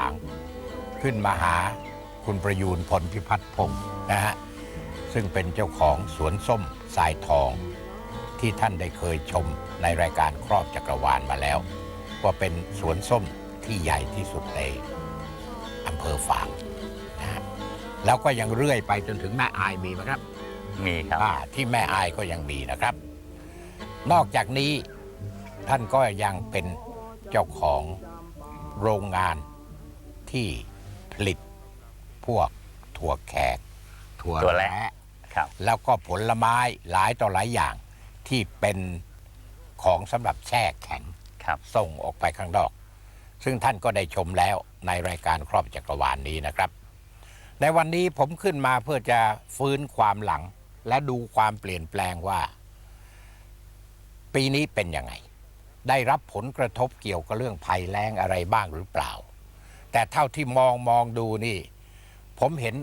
มาที่ฝาง ขึ้นมาหาคุณประยูนผลพิพัฒน์พงศ์นะฮะซึ่งเป็นเจ้าของสวนส้มสายทอง ที่ท่านได้เคยชมในรายการครอบจักรวาลมาแล้ว ว่าเป็นสวนส้มที่ใหญ่ที่สุดในอำเภอฝางนะฮะแล้วก็ยังเรื่อยไปจนถึงแม่อายมีไหมครับมีครับ อ่าที่แม่อายก็ยังมีนะครับ นอกจากนี้ท่านก็ยังเป็นเจ้าของโรงงาน ที่ผลิตพวกถั่วแขก ถั่วถั่วแระ แระครับ แล้วก็ผลไม้หลายต่อหลายอย่างที่เป็นของสำหรับแช่แข็ง ครับ ส่งออกไปข้างนอก ซึ่งท่านก็ได้ชมแล้วในรายการครอบจักรวาลนี้นะครับ ในวันนี้ผมขึ้นมาเพื่อจะฟื้นความหลัง และดูความเปลี่ยนแปลงว่า ปีนี้เป็นยังไง ได้รับผลกระทบเกี่ยวกับเรื่องภัยแล้งอะไรบ้างหรือเปล่า แต่เท่าที่มองมองดูนี่ ผมเห็น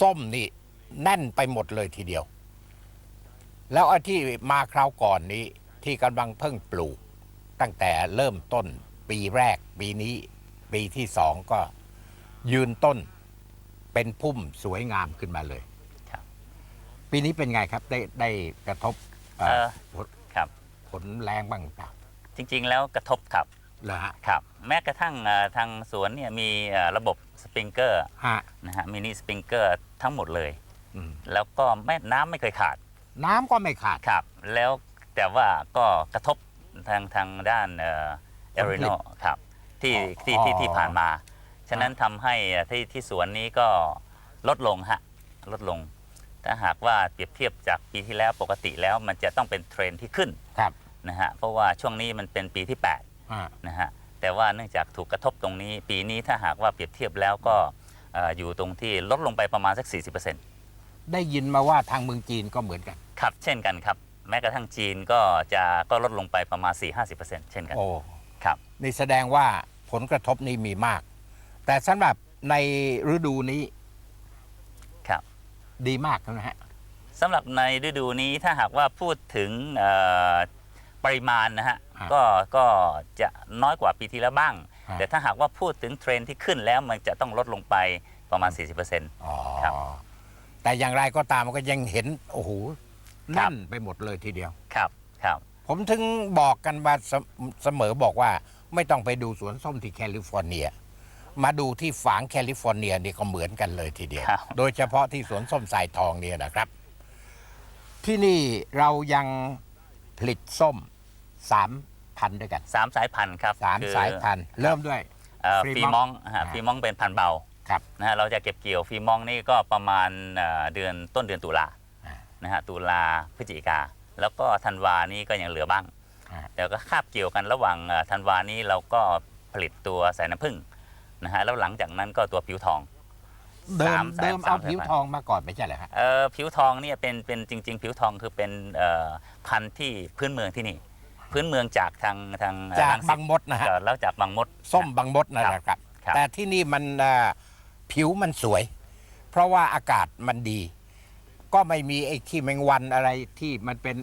ส้มนี่แน่นไปหมดเลยทีเดียว แล้วไอ้ที่มาคราวก่อนนี้ที่กำลังเพิ่งปลูก ตั้งแต่เริ่มต้นปีแรกปีนี้ ปีที่สองก็ยืนต้นเป็นพุ่มสวยงามขึ้นมาเลยครับปีนี้เป็นไงครับได้ได้กระทบเอ่อเอ่อผลครับ ผลแรงบ้างหรือเปล่า จริงๆ แล้วกระทบครับ เหรอฮะครับแม้กระทั่งเอ่อทางสวนเนี่ยมีเอ่อระบบสปริงเกอร์ฮะนะฮะมินิสปริงเกอร์ทั้งหมดเลย อืมแล้วก็ไม่น้ำไม่เคยขาดน้ำก็ไม่ขาด ครับ แล้วแต่ว่าก็กระทบทางทางด้านเอผลผลิริตโนครับที่อ๋อที่ที่ที่ผ่านมา ฉะนั้นทำให้ที่ที่สวนนี้ก็ลดลงฮะลดลง ถ้าหากว่าเปรียบเทียบจากปีที่แล้วปกติแล้วมันจะต้องเป็นเทรนด์ที่ขึ้นครับ นะฮะเพราะว่าช่วงนี้มันเป็นปีที่8 ฮะนะฮะแต่ว่าเนื่องจากถูกกระทบตรงนี้ ปีนี้ถ้าหากว่าเปรียบเทียบแล้วก็เอ่ออยู่ตรงที่ลดลงไปประมาณสัก 40%ได้ยินมาว่าทางเมืองจีนก็เหมือนกัน ครับเช่นกันครับ แม้กระทั่งจีนก็จะก็ลดลงไปประมาณ 4-50%เช่นกันโอ้ ครับ นี่แสดงว่าผลกระทบนี้มีมาก แต่สำหรับในฤดูนี้ครับ ดีมากนะฮะ สำหรับในฤดูนี้ถ้าหากว่าพูดถึงเอ่อ ปริมาณนะฮะฮะก็ก็จะน้อยกว่าปีที่แล้วบ้าง ฮะ แต่ถ้าหากว่าพูดถึงเทรนด์ที่ขึ้นแล้วมันจะต้องลดลงไปประมาณ 40%อ๋อครับแต่อย่างไรก็ตามมันก็ยังเห็น โอ้โหครัแน่บนไปหมดเลยทีเดียว ครับครับ ผมถึงบอกกันมาเสเสมอบอกว่าไม่ต้องไปดูสวนส้มที่แคลิฟอร์เนีย มาดูที่ฝางแคลิฟอร์เนียนี่ก็เหมือนกันเลยทีเดียว ครับ โดยเฉพาะที่สวนส้มสายทองเนี่ยนะครับ ที่นี่เรายัง ผลิตส้มสามพันธุ์ด้วยกันสามสายพันธุ์ครับสามคือสายพันธุ์เริ่มด้วย เอ่อฟรีฟีมองมองฮะอ่า ฟีมองเป็นพันธุ์เบาครับ นะฮะเราจะเก็บเกี่ยวฟีมองนี่ก็ประมาณเอ่อเดือนต้นเดือนตุลาอ่านะฮะตุลาพฤศจิกา แล้วก็ธันวานี่ก็ยังเหลือบ้าง อ่า แต่ก็คาบเกี่ยวกันระหว่างเอ่อธันวานี้เราก็ผลิตตัวสายน้ำผึ้งนะฮะแล้วหลังจากนั้นก็ตัวผิวทอง เดิสามมเดิมสามเอาสามผิวสายพันธุ์ทองมาก่อนไม่ใช่เหรอฮะ เอ่อผิวทองเนี่ยเป็นเป็นจริง ๆ ผิวทองคือเป็นเอ่อพันธุ์ที่พื้นเมืองที่นี่ พื้นเมืองจากทางทางเอ่อจากรัสิตบางมดนะฮะ เอ่อแล้วจากบางมด ส้มบางมดนั่นแหละครับ ครับ แต่ที่นี่มันเอ่อผิวมันสวย เพราะว่าอากาศมันดี ก็ไม่มีไอ้ขี้แมงวันอะไรที่มันเป็น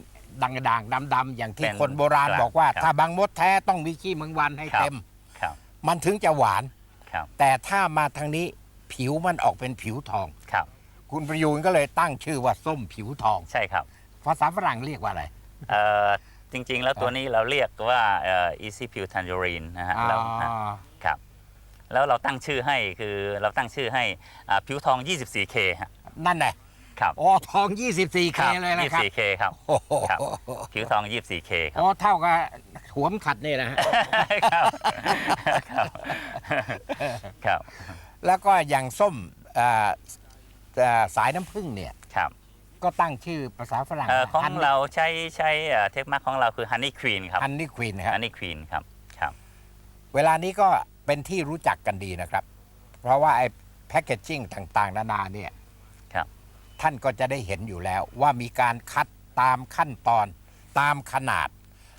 ดังด่างๆดำๆอย่างที่เป็นคนโบราณครับบอกว่า ครับ ถ้าบางมดแท้ต้องมีขี้แมงวันให้ครับเต็ม ครับมันถึงจะหวาน ครับแต่ถ้ามาทางนี้ ผิวมันออกเป็นผิวทอง ครับ คุณประยูนก็เลยตั้งชื่อว่าส้มผิวทอง ใช่ครับ ภาษาฝรั่งเรียกว่าอะไร เอ่อจริง ๆ แล้วตัวนี้เราเรียกว่าเอ่อ easy pure tangerine นะฮะแล้วนะอ๋อครับ แล้วเราตั้งชื่อให้คือเราตั้งชื่อให้อ่าผิวทอง 24K ฮะนั่นแหละครับอ๋อทอง 24K เลยนะครับ 24K ครับ โอ้โหครับ ผิวทอง 24K ครับ อ๋อเท่ากับหัวมนขัดนี่นะฮะ ครับ ครับ ครับ แล้วก็อย่างส้มเอ่อเอ่อสายน้ำผึ้งเนี่ยครับก็ตั้งชื่อภาษาฝรั่งเอ่อของเราใช้ใช้เอ่อเทคมาของเราคือ Honey Queen ครับฮันนี่ควีนนะครับ Honey Queen ครับครับ เวลานี้ก็เป็นที่รู้จักกันดีนะครับ เพราะว่าไอ้แพคเกจจิ้งต่างๆ นานาเนี่ยครับ ท่านก็จะได้เห็นอยู่แล้วว่ามีการคัดตามขั้นตอนตามขนาด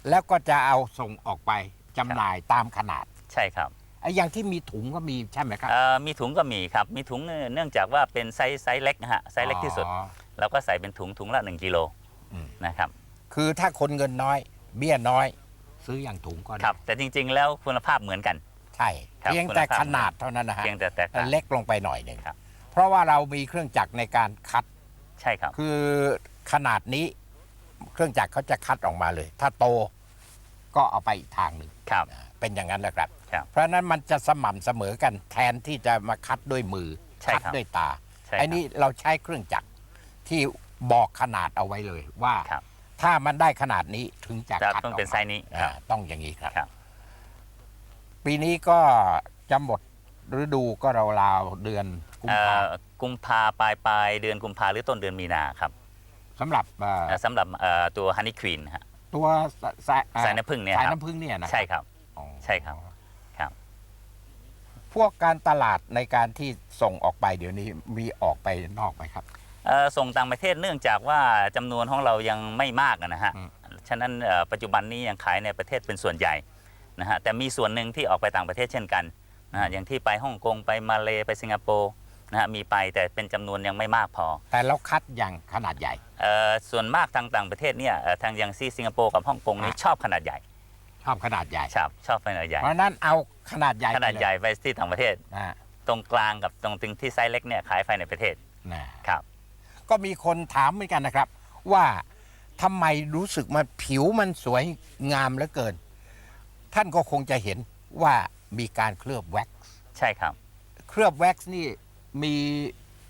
แล้วก็จะเอาส่งออกไปจำหน่ายตามขนาด ใช่ครับ ไอ้อย่างที่มีถุงก็มีใช่ไหมครับ เอ่อมีถุงก็มีครับ มีถุงเนื่องเนื่องจากว่าเป็นไซส์ไซส์เล็กนะฮะไซส์เล็กที่สุด อ๋อเราก็ใส่เป็นถุงถุงละ 1กิโลอืม นะครับคือถ้าคนเงินน้อย เบี้ยน้อย ซื้ออย่างถุงก็ได้ครับแต่จริงๆ แล้วคุณภาพเหมือนกัน ใช่ครับเพียงแต่คุณภาพ ขนาดเท่านั้นนะฮะเพียงแต่แตกต่าง เล็กลงไปหน่อยหนึ่งครับ เพราะว่าเรามีเครื่องจักรในการคัด ใช่ครับ คือขนาดนี้ เครื่องจักรเขาจะคัดออกมาเลย ถ้าโตก็เอาไปอีกทางหนึ่งครับ อ่าเป็นอย่างนั้นแหละครับ ครับเพราะฉะนั้นมันจะสม่ำเสมอกันแทนที่จะมาคัดด้วยมือใช่คัครับด้วยตาใช่ครับไอ้นี่เราใช้เครื่องจักรที่บอกขนาดเอาไว้เลยว่า ครับ ถ้ามันได้ขนาดนี้ถึงจะจะคัดต้องออกเป็นมาไซส์นี้อ่าต้องอย่างนี้ครับ ครับ ปีนี้ก็จะหมดฤดูก็ราวๆเดือนกุมเอ่ภาอกุมภาปลายปลายเดือนกุมภาหรือต้นเดือนมีนาครับสำหรับเอ่อเอ่อสำหรับเอ่อตัวฮันนี่ควีนฮะตัวสายสายน้ำผึ้งเนี่ยสายครับน้ำผึ้งเนี่ยนะใช่ครับ อ๋อใช่ครับครับ พวกการตลาดในการที่ส่งออกไปเดี๋ยวนี้มีออกไปนอกไหมครับ เอ่อส่งต่างประเทศเนื่องจากว่าจำนวนของเรายังไม่มากอะนะฮะ อืม ฉะนั้นเอ่อปัจจุบันนี้ยังขายในประเทศเป็นส่วนใหญ่นะฮะ แต่มีส่วนหนึ่งที่ออกไปต่างประเทศเช่นกันนะฮะ อย่างที่ไปฮ่องกงไปมาเลไปสิงคโปร์นะฮะ มีไปแต่เป็นจำนวนยังไม่มากพอ แต่เราคัดอย่างขนาดใหญ่ เอ่อส่วนมากทางต่างประเทศเนี่ยเอ่อทางอย่างที่สิงคโปร์กับฮ่องกงนี่อะชอบขนาดใหญ่ ชอบขนาดใหญ่ ชอบชอบขนาดใหญ่ เพราะฉะนั้นเอาขนาดใหญ่ขนาดไปเลยใหญ่ไปที่ต่างประเทศ นะตรงกลางกับตรงตึงที่ไซส์เล็กเนี่ยขายภายในประเทศนะ ครับ ก็มีคนถามเหมือนกันนะครับ ว่าทำไมรู้สึกมันผิวมันสวยงามเหลือเกิน ท่านก็คงจะเห็นว่ามีการเคลือบแว็กซ์ใช่ครับเคลือบแว็กซ์นี่มี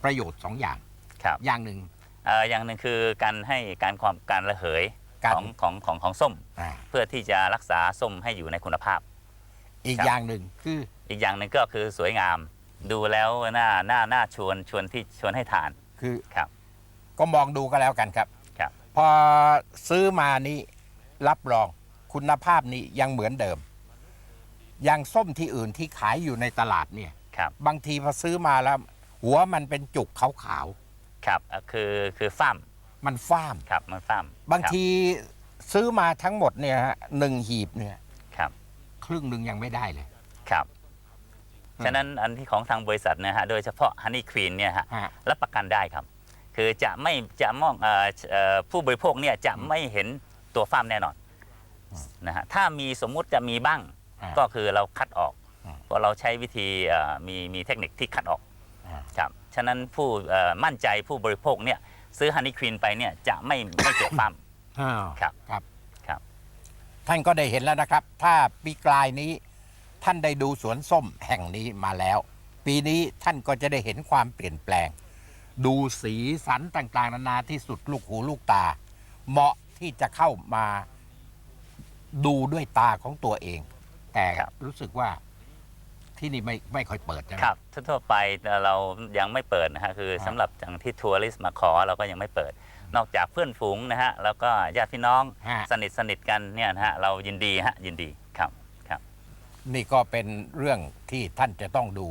ประโยชน์สองอย่าง ครับอย่างหนึ่งเอ่ออย่างหนึ่งคือการให้การความการระเหย การของของของของส้ม อ่าเพื่อที่จะรักษาส้มให้อยู่ในคุณภาพ อีกครับอย่างหนึ่งคืออีกอย่างหนึ่งก็คือสวยงาม ดูแล้วน่าน่าน่าชวนชวนที่ชวนให้ทานคือครับ ก็มองดูก็แล้วกันครับ ครับ พอซื้อมานี้รับรองคุณภาพนี้ยังเหมือนเดิม อย่างส้มที่อื่นที่ขายอยู่ในตลาดเนี่ย ครับบางทีพอซื้อมาแล้ว หัวมันเป็นจุกขาวครับเอ่อคือคือฟ้ามๆ มันฟ้าม ครับมันฟ้ามบางทีซื้อมาทั้งหมดเนี่ยฮะหนึ่งหีบเนี่ยครับครึ่งหนึ่งยังไม่ได้เลย ครับอืมฉะนั้นอันที่ของทางบริษัทเนะฮะโดยเฉพาะฮันนี่ควีนเนี่ยฮะฮะ รับประกันได้ครับ คือจะไม่จะมองเอ่อเอ่อผู้บริโภคเนี่ยจะไม่เห็นตัวฟ้ามแน่นอนนะฮะถ้ามีสมมุติจะมีบ้างอ่าก็คือเราคัดออกอืมเพราะเราใช้วิธีเอ่อมีมีเทคนิคที่คัดออกอ่า ครับฉะนั้นผู้เอ่อมั่นใจผู้บริโภคเนี่ย ซื้อฮันนี่ควีนไปเนี่ยจะไม่ไม่เจอฟ้ามอ้าวครับ ครับ ครับ ท่านก็ได้เห็นแล้วนะครับ ถ้าปีกลายนี้ ท่านได้ดูสวนส้มแห่งนี้มาแล้ว ปีนี้ท่านก็จะได้เห็นความเปลี่ยนแปลง ดูสีสันต่างๆ นานาที่สุดลูกหูลูกตา เหมาะที่จะเข้ามาดูด้วยตาของตัวเอง แต่ครับ รู้สึกว่า ที่นี่ไม่ไม่ค่อยเปิดใช่ไหมครับ ทั่วๆไปเรายังไม่เปิดนะฮะคือครับ สำหรับอย่างที่ทัวริสต์มาขอเราก็ยังไม่เปิด นอกจากเพื่อนฝูงนะฮะแล้วก็ญาติพี่น้องฮะสนิทสนิทกันเนี่ยนะฮะเรายินดีฮะยินดีครับครับ นี่ก็เป็นเรื่องที่ท่านจะต้องดู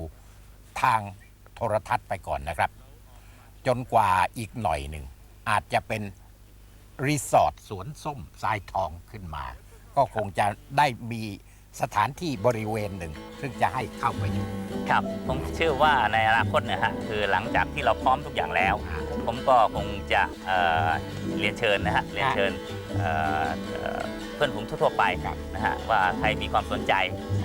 ทางโทรทัศน์ไปก่อนนะครับ จนกว่าอีกหน่อยหนึ่ง อาจจะเป็นรีสอร์ทสวนส้มทรายทองขึ้นมา ก็คงจะได้มี สถานที่บริเวณหนึ่ง ซึ่งจะให้เข้าไปอยู่ ครับผมเชื่อว่าในอนาคตเนะฮะคือหลังจากที่เราพร้อมทุกอย่างแล้ว ผมก็คงจะเอ่อเรียนเชิญนะฮะเรียนเชิญเอ่อเอ่อเพื่อนผมทั่วๆไปครับนะฮะว่าใครมีความสนใจ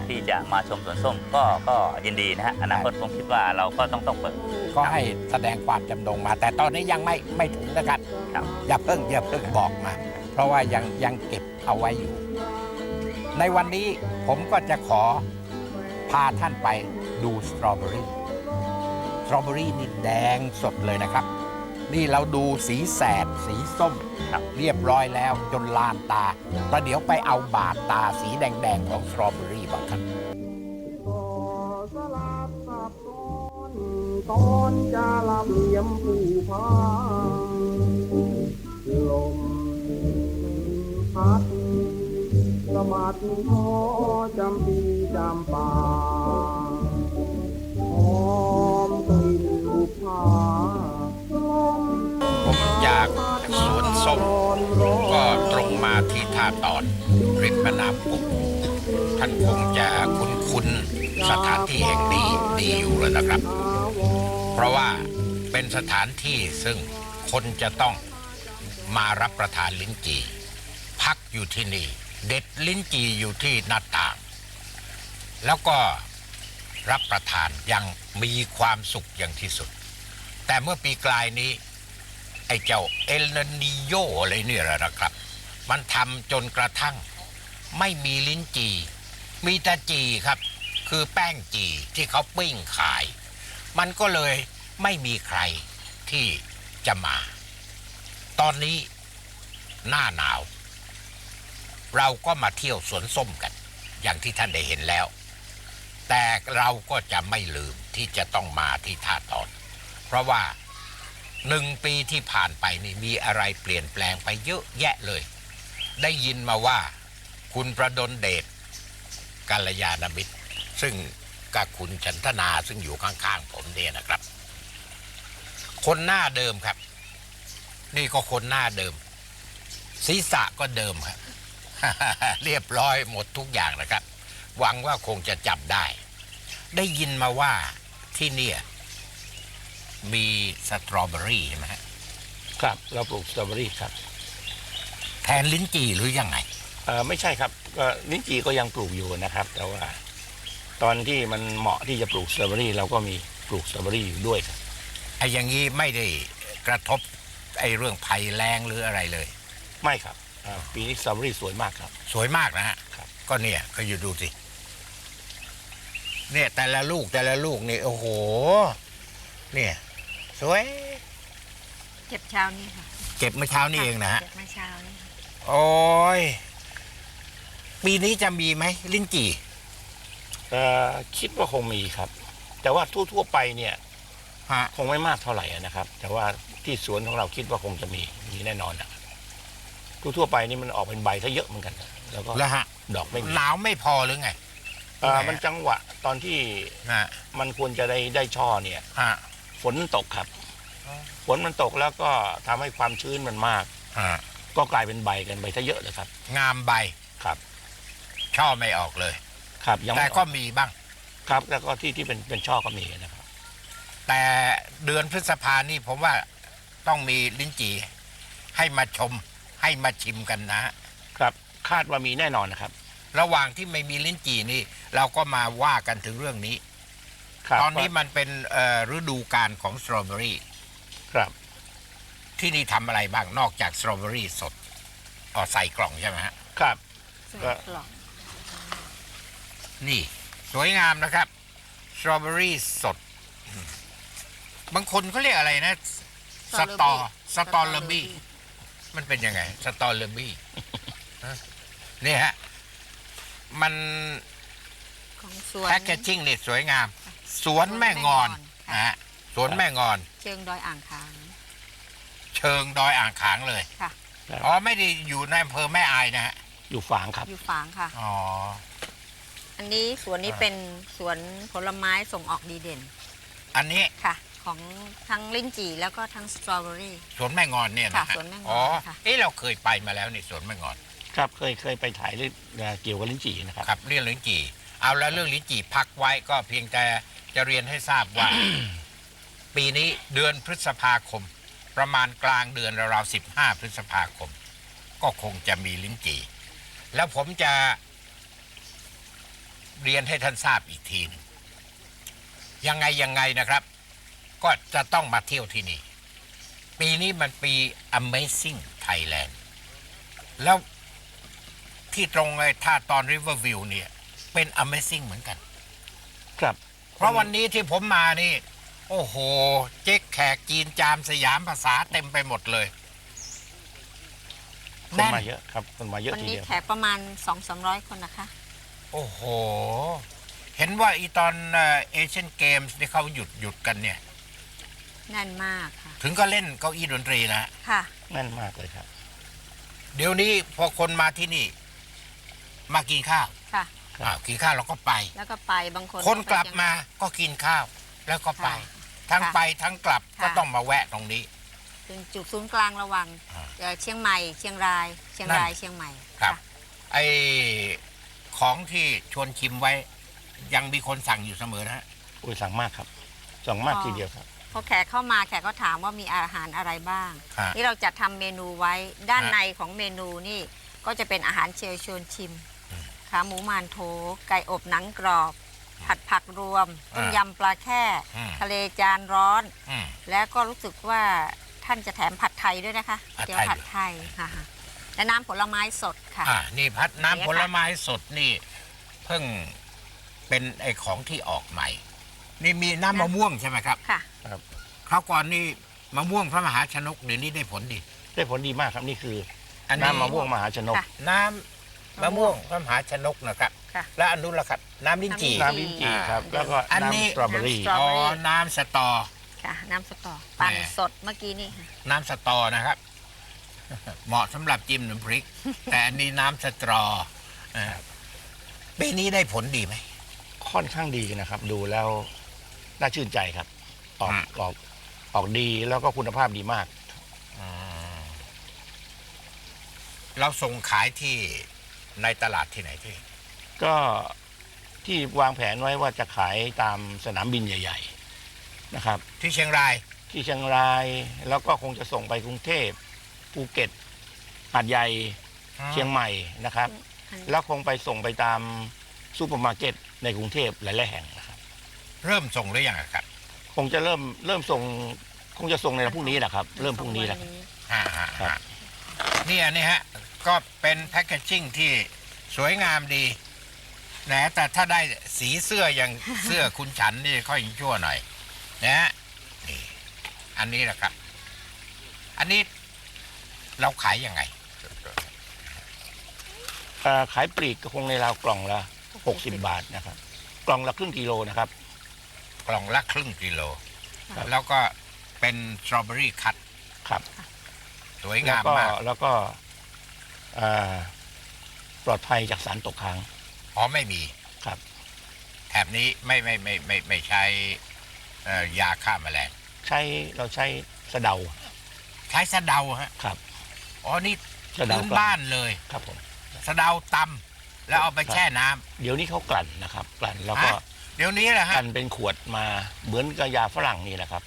ที่จะมาชมสวนส้มก็ก็ยินดีนะฮะอนาคตผมคิดว่าเราก็ต้องต้องเปิด ก็ให้แสดงความจำนงมา แต่ตอนนี้ยังไม่ไม่ถึงนะครับ ครับ อย่าเพิ่งอย่าเพิ่งบอกมา เพราะว่ายังยังเก็บเอาไว้อยู่ ในวันนี้ผมก็จะขอพาท่านไปดูสตรอเบอรี่ สตรอเบอรี่นี่แดงสดเลยนะครับ นี่เราดูสีแสดสีส้มครับเรียบร้อยแล้วจนลานตาประเดี๋ยวไปเอาบาดตาสีแดง ๆ ของสตรอเบอรี่บ้างครับก็สลับสับซ้อนตอนจะลำเลียมผู้พาลมพัด สะบัดคอจำปีจำป่าหอมกลิ่นบุกผาลมผมจากสวนส้มก็ตรงมาที่ท่าตอนริมแม่น้ำกุกท่านคงจะคุ้นๆสถานที่แห่งนี้ดีอยู่แล้วนะครับ เพราะว่าเป็นสถานที่ซึ่งคนจะต้องมารับประทานลิ้นจี่พักอยู่ที่นี่ เด็ดลิ้นจี่อยู่ที่หน้าต่าง แล้วก็รับประทานอยังมีความสุขอย่างที่สุด แต่เมื่อปีกลายนี้ ไอ้เจ้าเอลนิโยอะไรเนี่ยแหละนะครับ มันทำจนกระทั่ง ไม่มีลิ้นจี่ มีแต่จีครับ คือแป้งจีที่เขาปิ้งขาย มันก็เลยไม่มีใครที่จะมา ตอนนี้หน้าหนาว เราก็มาเที่ยวสวนส้มกัน อย่างที่ท่านได้เห็นแล้ว แต่เราก็จะไม่ลืมที่จะต้องมาที่ท่าตอน เพราะว่าหนึ่งปีที่ผ่านไปนี่มีอะไรเปลี่ยนแปลงไปเยอะแยะเลย ได้ยินมาว่าคุณประดลเดชกัลยาณมิตร ซึ่งกับคุณฉันทนาซึ่งอยู่ข้างๆผมเนี่ยนะครับ คนหน้าเดิมครับ นี่ก็คนหน้าเดิม ศีรษะก็เดิมครับ เรียบร้อยหมดทุกอย่างนะครับ หวังว่าคงจะจำได้ ได้ยินมาว่าที่เนี่ย มีสตรอเบอรี่ใช่ไหมฮะครับ เราปลูกสตรอเบอรี่ครับแทนลิ้นจี่หรือยังไง เอ่อไม่ใช่ครับก็ลิ้นจี่ก็ยังปลูกอยู่นะครับ แต่ว่า ตอนที่มันเหมาะที่จะปลูกสตรอเบอรี่เราก็มีปลูกสตรอเบอรี่อยู่ด้วยครับไอ้อย่างนี้ไม่ได้กระทบไอ้เรื่องภัยแรงหรืออะไรเลย ไม่ครับ อ่าปีนี้สตรอเบอรี่สวยมากครับ สวยมากนะฮะครับ ก็เนี่ยก็อยู่ดูสิ เนี่ย แต่ละลูกแต่ละลูกนี่โอ้โห เนี่ย สวย เก็บเช้านี้ค่ะเก็บเมื่อเช้านี่เองนะฮะ เก็บเมื่อเช้านี้ค่ะโอ้ย ปีนี้จะมีไหมลิ้นจี่ เอ่อคิดว่าคงมีครับ แต่ว่าทั่วๆไปเนี่ยฮะ คงไม่มากเท่าไหร่นะครับ แต่ว่าที่สวนของเราคิดว่าคงจะมีมีแน่นอนนะ ทั่วๆไปนี่มันออกเป็นใบซะเยอะเหมือนกันนะแล้วก็แล้วฮะดอกไม่มีหนาวไม่พอหรือไงเอ่อยังไงมันจังหวะตอนที่ฮะมันควรจะได้ได้ช่อเนี่ย ฮะ ฝนตกครับอ๋อฝนมันตกแล้วก็ทำให้ความชื้นมันมาก ฮะ ก็กลายเป็นใบกันไปซะเยอะเลยครับ งามใบครับ ช่อไม่ออกเลย ครับยังแต่ไม่อก็อกมีบ้าง ครับ แล้วก็ที่ที่เป็นเป็นช่อก็มีนะครับ แต่เดือนพฤษภานี่ผมว่าต้องมีลิ้นจี่ให้มาชม ให้มาชิมกันนะฮะครับคาดว่ามีแน่นอนนะครับ ระหว่างที่ไม่มีลิ้นจี่นี่ เราก็มาว่ากันถึงเรื่องนี้ ครับตอนนี้มันเป็นเอ่อฤดูการของสตรอเบอรี่ครับที่นี่ทำอะไรบ้างนอกจากสตรอเบอรี่สดอ๋อใส่กล่องใช่ไหมฮะครับ ใส่ก็กล่องนี่ สวยงามนะครับสตรอเบอรี่สดอืมบางคนเขาเรียกอะไรนะ สตอสตอเลอบี้ มันเป็นยังไง สตอเลอบี้ฮะนี่ฮะ มันของสวนแพคเกจจิ้งนี่สวยงาม สวนแม่งอนค่ะนะฮะสวนแม่งอน เชิงดอยอ่างคาง เชิงดอยอ่างขางเลยค่ะ อ๋อไม่ได้อยู่ในอำเภอแม่อายนะฮะอยู่ฝางครับ อยู่ฝางค่ะ อ๋อ อันนี้สวนนี้อ่าเป็นสวนผลไม้ส่งออกดีเด่น อันนี้ค่ะ ของทั้งลิ้นจี่แล้วก็ทั้งสตรอเบอรี่ สวนแม่งอนเนี่ยนะค่ะฮะสวนแม่งอนอ๋อค่ะ เอ๊ะเราเคยไปมาแล้วนี่สวนแม่งอนครับเคยเคยไปถ่ายเรื่องเอ่อเกี่ยวกับลิ้นจี่นะครับ ครับเรื่องลิ้นจี่เอาแล้วเรื่องลิ้นจี่พักไว้ก็เพียงแต่จะเรียนให้ทราบว่า ปีนี้เดือนพฤษภาคม ประมาณกลางเดือนราวๆสิบห้าพฤษภาคม ก็คงจะมีลิ้นจี่แล้วผมจะเรียนให้ท่านทราบอีกทีหนึงยังไงยังไงนะครับ ก็จะต้องมาเที่ยวที่นี่ ปีนี้มันปี Amazing Thailand แล้วที่ตรงไอ้ท่าตอน River View เนี่ย เป็น Amazing เหมือนกัน ครับ เพราะวันนี้ที่ผมมานี่ โอ้โห เจ๊กแขกจีนจามสยามภาษาเต็มไปหมดเลย คนแน่นมาเยอะครับคนมาเยอะวันทีนี้เดียว แขกประมาณ 2 3 0 0 คนนะคะ โอ้โห เห็นว่าอีตอนเอเชียนเกมส์ที่เขาหยุดหยุดกันเนี่ย แน่นมากค่ะ ถึงก็เล่นเก้าอี้ดนตรีนะค่ะ แน่นมากเลยครับ เดี๋ยวนี้พอคนมาที่นี่ มากินข้าวค่ะ ครับ อ้าวกินข้าวเราก็ไป แล้วก็ไปบางคนคนกลับยังมา ก็กินข้าว แล้วก็ไป ค่ะ ทั้งค่ะไปทั้งกลับก็ค่ะต้องมาแวะตรงนี้ เป็นจุดศูนย์กลางระหว่างอ่าเอ่อเชียงใหม่ เชียงราย เชียงนั่น ราย เชียงใหม่ครับะไอ้ขของที่ชวนชิมไว้ ยังมีคนสั่งอยู่เสมอนะฮะอุ้ยสั่งมากครับ สั่งมากอ๋อทีเดียวครับ พอแขกเข้ามาแขกก็ถามว่ามีอาหารอะไรบ้าง ฮะ นี่เราจะทำเมนูไว้ด้านฮะในของเมนูนี่ก็จะเป็นอาหารเชลชวนชิมอืมขาหมูมานโถ ไก่อบหนังกรอบ ผัดผักรวม ต้มอ่ายำปลาแค่อืม ทะเลจานร้อน อืม แล้วก็รู้สึกว่าท่านจะแถมผัดไทยด้วยนะคะผัดไทยเกี๊ยวผัดไทยค่ะและน้ำผลไม้สดค่ะ อ่านี่พัดนี่น้ำค่ะผลไม้สดนี่ เพิ่งเป็นไอของที่ออกใหม่ นี่มีน้ำมะม่วงใช่ไหมครับค่ะคราวก่อนนี่มะม่วงพระมหาชนกเดี๋ยวนี้ได้ผลดี ได้ผลดีมากครับนี่คืออันนี้น้ำมะม่วงมหาชนก ค่ะ น้ำมะม่วงพระมหาชนกนะครับ ค่ะ และอันนู้นล่ะครับ น้ำลิ้นจี่น้น้ำลิ้นจี่ครับ แล้วก็อันนี้ น้ำสตรอเบอรี่ น้ำสตร อ๋อน้ำสตอ ค่ะ น้ำสตอปั่นแหมสดเมื่อกี้นี่ค่ะน้ำสตอนะครับ เหมาะสำหรับจิ้มน้ำพริก แต่อันนี้น้ำสตรอเออปีนี้ได้ผลดีไหมค่อนข้างดีนะครับ ดูแล้ว น่าชื่นใจครับ ออกอืมออกออกดีแล้วก็คุณภาพดีมาก เราส่งขายที่ในตลาดที่ไหนที่ ก็ที่วางแผนไว้ว่าจะขายตามสนามบินใหญ่ ๆ นะครับ ที่เชียงราย ที่เชียงรายแล้วก็คงจะส่งไปกรุงเทพภูเก็ตหาดใหญ่เชียงใหม่นะครับ แล้วคงไปส่งไปตามซูเปอร์มาร์เก็ตในกรุงเทพหลายๆแห่งนะครับ เริ่มส่งหรือยังอะครับคงจะเริ่มเริ่มส่งคงจะส่งในวันพรุ่งนี้แหละครับ เริ่มพรุ่งนี้แหละครับอ่าครัฮะบนี่อันนี้ฮะ ก็เป็นแพคเกจจิ้งที่สวยงามดีนะแต่ถ้าได้สีเสื้ออย่างเสื้อคุณฉันนี่ค่อยชั่วหน่อย นะฮะนี่อันนี้แหละครับ อันนี้เราขายยังไง เอ่อขายปลีกก็คงในราวกล่องละ60 บาทนะครับ กล่องละครึ่งกิโลนะครับก ล่องละครึ่งกิโล ครับ แล้วก็เป็นสตรอเบอรี่คัตครับสวยแล้วงามก็มาก แล้วก็เอ่อปลอดภัยจากสารตกค้างอ๋อไม่มี ครับ แถบนี้ไม่ไม่ไม่ไม่ไม่ใช้เอ่อยาฆ่าแมลงใช้เราใช้สะเดาใช้สะเดาฮะครับ อ๋อนี่สะเดาพื้นกลั่บ้านเลย ครับผม สะเดาตำแล้วเอาไปแช่น้ำ เดี๋ยวนี้เขากลั่นนะครับ กลั่นแล้วก็ฮะ เดี๋ยวนี้แหละกฮะลั่นเป็นขวดมาเหมือนกับยาฝรั่งนี่แหละครับ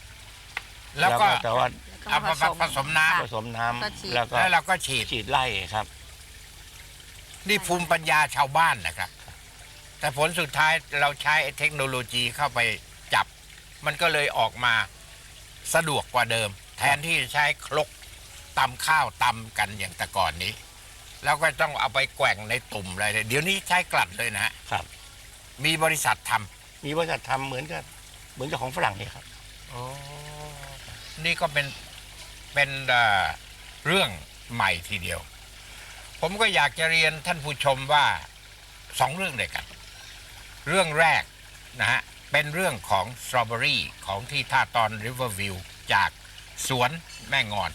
แล้วก็แต่ว่าเอามาผสมน้ำผสมน้ำก็ฉีด แล้วก็แล้วเราก็ฉีด ฉีดไล่ครับ นี่ภูมิปัญญาชาวบ้านนะครับ แต่ผลสุดท้ายเราใช้เทคโนโลยีเข้าไปจับ มันก็เลยออกมาสะดวกกว่าเดิม แทนที่จะใช้ครกตำข้าวตำกันอย่างแต่ก่อนนี้ แล้วก็ต้องเอาไปแกว่งในตุ่มอะไรเลยเดี๋ยวนี้ใช้กลั่นเลยนะฮะ ครับ มีบริษัททำ มีบริษัททำเหมือนกับเหมือนกับของฝรั่งนี่ครับอ๋อนี่ก็เป็นเป็นเรื่องใหม่ทีเดียว ผมก็อยากจะเรียนท่านผู้ชมว่าสองเรื่องเดียวกัน เรื่องแรกนะฮะเป็นเรื่องของสตรอเบอรี่ของที่ท่าตอนริเวอร์วิวจากสวนแม่งอน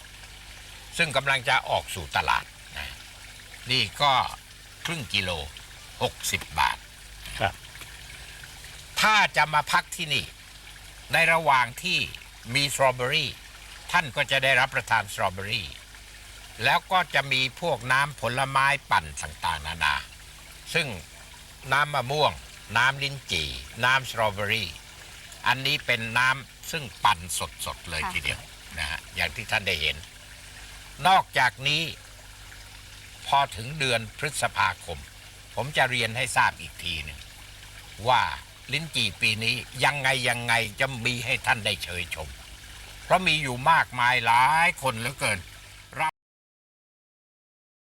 ซึ่งกำลังจะออกสู่ตลาดนะนี่ก็ครึ่งกิโล 60 บาท ถ้าจะมาพักที่นี่ ในระหว่างที่มีสตรอเบอรี่ท่านก็จะได้รับประทานสตรอเบอรี่ แล้วก็จะมีพวกน้ำผลไม้ปั่นต่างๆ นานา ซึ่งน้ำมะม่วง น้ำลิ้นจี่ น้ำสตรอเบอรี่ อันนี้เป็นน้ำซึ่งปั่นสดๆเลยค่ะทีเดียวนะฮะอย่างที่ท่านได้เห็น นอกจากนี้ พอถึงเดือนพฤษภาคม ผมจะเรียนให้ทราบอีกทีหนึ่งว่า ลิ้นจี่ปีนี้ยังไงยังไงจะมีให้ท่านได้เชยชม เพราะมีอยู่มากมายหลายคนเหลือเกิน